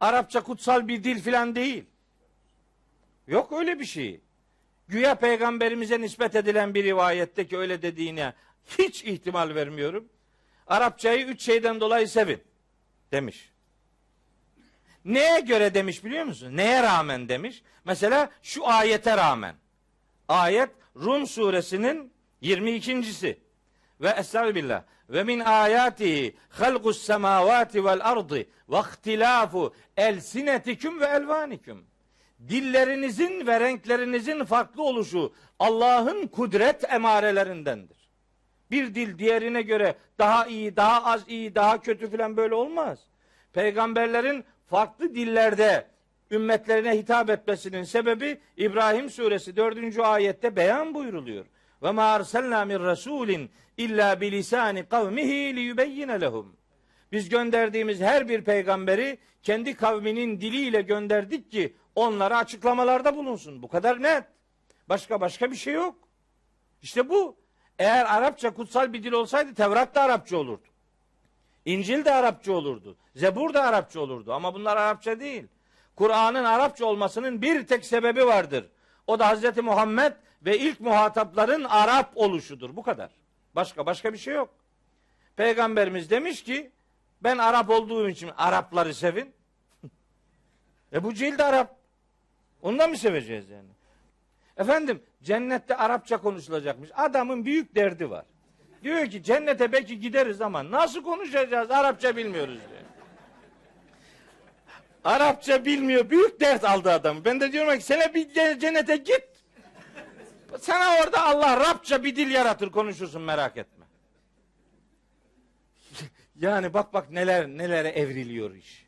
Arapça kutsal bir dil filan değil. Yok öyle bir şey. Güya peygamberimize nispet edilen bir rivayette ki öyle dediğine hiç ihtimal vermiyorum. Arapçayı üç şeyden dolayı sevin demiş. Neye göre demiş biliyor musun? Neye rağmen demiş? Mesela şu ayete rağmen. Ayet Rum suresinin 22.si. Ve estağfirullah. Ve min ayatihi halqus semavati vel ardı ve ihtilafu elsinetikum ve elvanikum. Dillerinizin ve renklerinizin farklı oluşu Allah'ın kudret emarelerindendir. Bir dil diğerine göre daha iyi, daha az iyi, daha kötü filan böyle olmaz. Peygamberlerin farklı dillerde ümmetlerine hitap etmesinin sebebi İbrahim suresi 4. ayette beyan buyruluyor. Ve ma arsalna min rasulin illa bilisani kavmihi liyubeyyine lehum. Biz gönderdiğimiz her bir peygamberi kendi kavminin diliyle gönderdik ki onlara açıklamalarda bulunsun. Bu kadar net. Başka başka bir şey yok. İşte bu. Eğer Arapça kutsal bir dil olsaydı Tevrat da Arapça olurdu. İncil de Arapça olurdu. Zebur da Arapça olurdu. Ama bunlar Arapça değil. Kur'an'ın Arapça olmasının bir tek sebebi vardır. O da Hazreti Muhammed ve ilk muhatapların Arap oluşudur. Bu kadar. Başka başka bir şey yok. Peygamberimiz demiş ki ben Arap olduğum için Arapları sevin. e bu cilt Arap. Ondan mı seveceğiz yani? Efendim cennette Arapça konuşulacakmış. Adamın büyük derdi var. Diyor ki cennete belki gideriz ama nasıl konuşacağız? Arapça bilmiyoruz diyor. Arapça bilmiyor. Büyük dert aldı adam. Ben de diyorum ki sana bir ce- cennete git. Sana orada Allah Arapça bir dil yaratır konuşursun merak etme. yani bak bak neler nelere evriliyor iş.